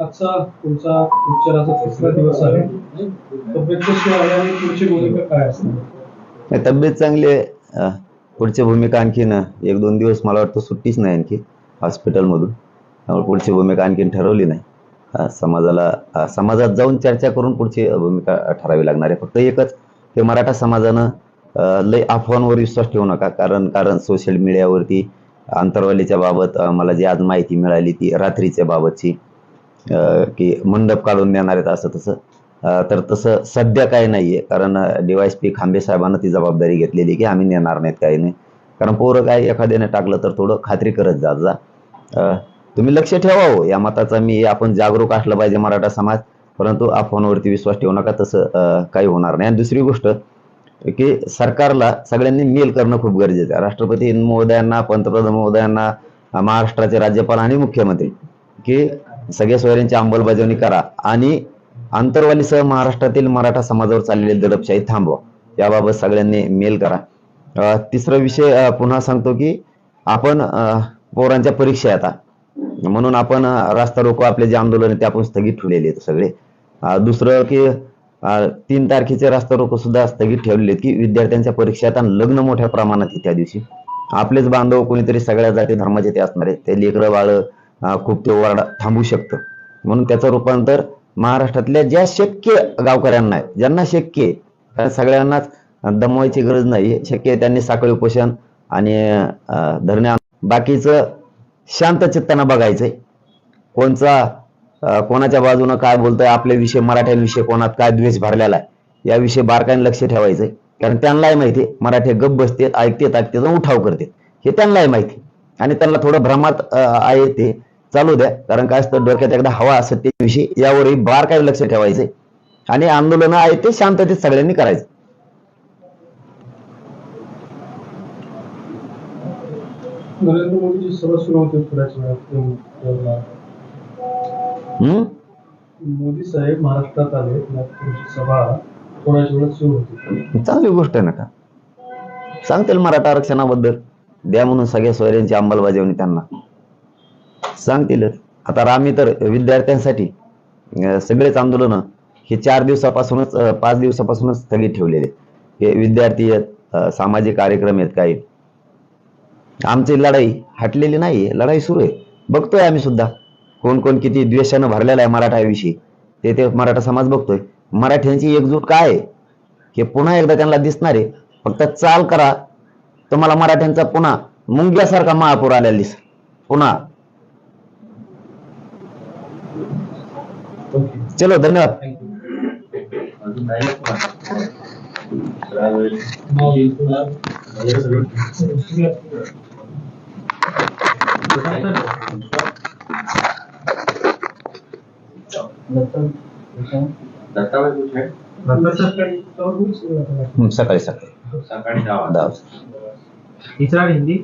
आजचा तुमचा उपचाराचा तिसरा दिवस आहे. तब्येत पुढची भूमिका काय असणार तब्येत चांगली आहे पुढची भूमिका आणखीन एक दोन दिवस मला वाटतं सुट्टीच नाही आणखी हॉस्पिटलमधून त्यामुळे पुढची भूमिका आणखीन ठरवली नाही. समाजाला समाजात जाऊन चर्चा करून पुढची भूमिका ठरावी लागणार आहे. फक्त एकच ते मराठा समाजानं लय अफवांवर विश्वास ठेवू नका. कारण कारण सोशल मीडियावरती आंतरवालीच्या बाबत मला जी आज माहिती मिळाली ती रात्रीच्या बाबतची की मंडप काढून देणार आहेत असं तसं तर तसं सध्या काही नाहीये. कारण डीवायस पी खांबे साहेबांना ती जबाबदारी घेतलेली की आम्ही नेणार नाहीत काही नाही. कारण पोरं काय एखाद्याने टाकलं तर थोडं खात्री करत जात जा. तुम्ही लक्ष ठेवा हो. या मताचा मी आपण जागरूक असलं पाहिजे मराठा समाज. परंतु अफवांवरती विश्वास ठेवू नका तसं काही होणार नाही. आणि दुसरी गोष्ट की सरकारला सगळ्यांनी मेल करणं खूप गरजेचं आहे. राष्ट्रपती महोदयांना पंतप्रधान महोदयांना महाराष्ट्राचे राज्यपाल आणि मुख्यमंत्री की सगळ्या सोयऱ्यांची अंमलबजावणी करा. आणि आंतरवालीसह महाराष्ट्रातील मराठा समाजावर चाललेली दडपशाही थांबवा. याबाबत सगळ्यांनी मेल करा. तिसरा विषय पुन्हा सांगतो की आपण पोरांच्या परीक्षा आता. म्हणून आपण रास्ता रोको आपले जे आंदोलन आहे ते आपण स्थगित ठेवलेले आहेत सगळे. दुसरं की तीन तारखेचे रास्ता रोको सुद्धा स्थगित ठेवलेले आहेत की विद्यार्थ्यांच्या परीक्षा लग्न मोठ्या प्रमाणात आहे त्या दिवशी. आपलेच बांधव कोणीतरी सगळ्या जाती धर्माचे ते असणार आहे ते लेकरं बाळ खूप ते ओरडा थांबू शकतं. म्हणून त्याचं रूपांतर महाराष्ट्रातल्या ज्या शक्य गावकऱ्यांना आहे ज्यांना शक्य आहे सगळ्यांनाच दमवायची गरज नाही. शक्य आहे त्यांनी साखळी उपोषण आणि धरण्या धरणे बाकीचं शांत चित्तानं बघायचंय. कोणचा कोणाच्या बाजूनं काय बोलतोय आपल्याविषयी मराठ्यांविषयी कोणात काय द्वेष भरलेला आहे याविषयी बारकाईने लक्ष ठेवायचंय. कारण त्यांनाही माहिती आहे, मराठी गप बसतेत ऐकतेत ऐकतेत उठाव करते हे त्यांनाही माहिती आणि त्यांना थोडं भ्रमात आहे ते. चालू द्या कारण काय असतं डोक्यात एकदा हवा असत त्याविषयी यावरही बारकाईने लक्ष ठेवायचंय. आणि आंदोलनं आहे ते शांततेत सगळ्यांनी करायचं. नरेंद्र मोदीची सभा सुरू होते थोड्याच वेळात. मोदी साहेब महाराष्ट्रात आले तुमची सभा थोड्याच वेळात सुरू होती. चांगली गोष्ट आहे ना का? सांगतील मराठा आरक्षणाबद्दल. द्या म्हणून सगळ्या सोयऱ्यांची अंमलबजावणी त्यांना. सांगतीलच आता आम्ही तर विद्यार्थ्यांसाठी सगळेच आंदोलन हे चार दिवसापासूनच पाच दिवसापासूनच स्थगित ठेवलेले हे विद्यार्थी आहेत सामाजिक कार्यक्रम आहेत काही. आमची लढाई हटलेली नाही लढाई सुरू आहे. बघतोय आम्ही सुद्धा. कोण कोण किती द्वेषानं भरलेला आहे मराठाविषयी ते ते मराठा समाज बघतोय. मराठ्यांची एकजूट काय आहे? हे पुन्हा एकदा त्यांना दिसणार. आहे फक्त चाल करा. तुम्हाला मराठ्यांचा पुन्हा मुंग्यासारखा महापूर आलेला दिस पुन्हा. चलो धन्यवाद. सकाळी सकाळी सकाळी दहा दहा इस्रायल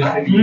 गाणी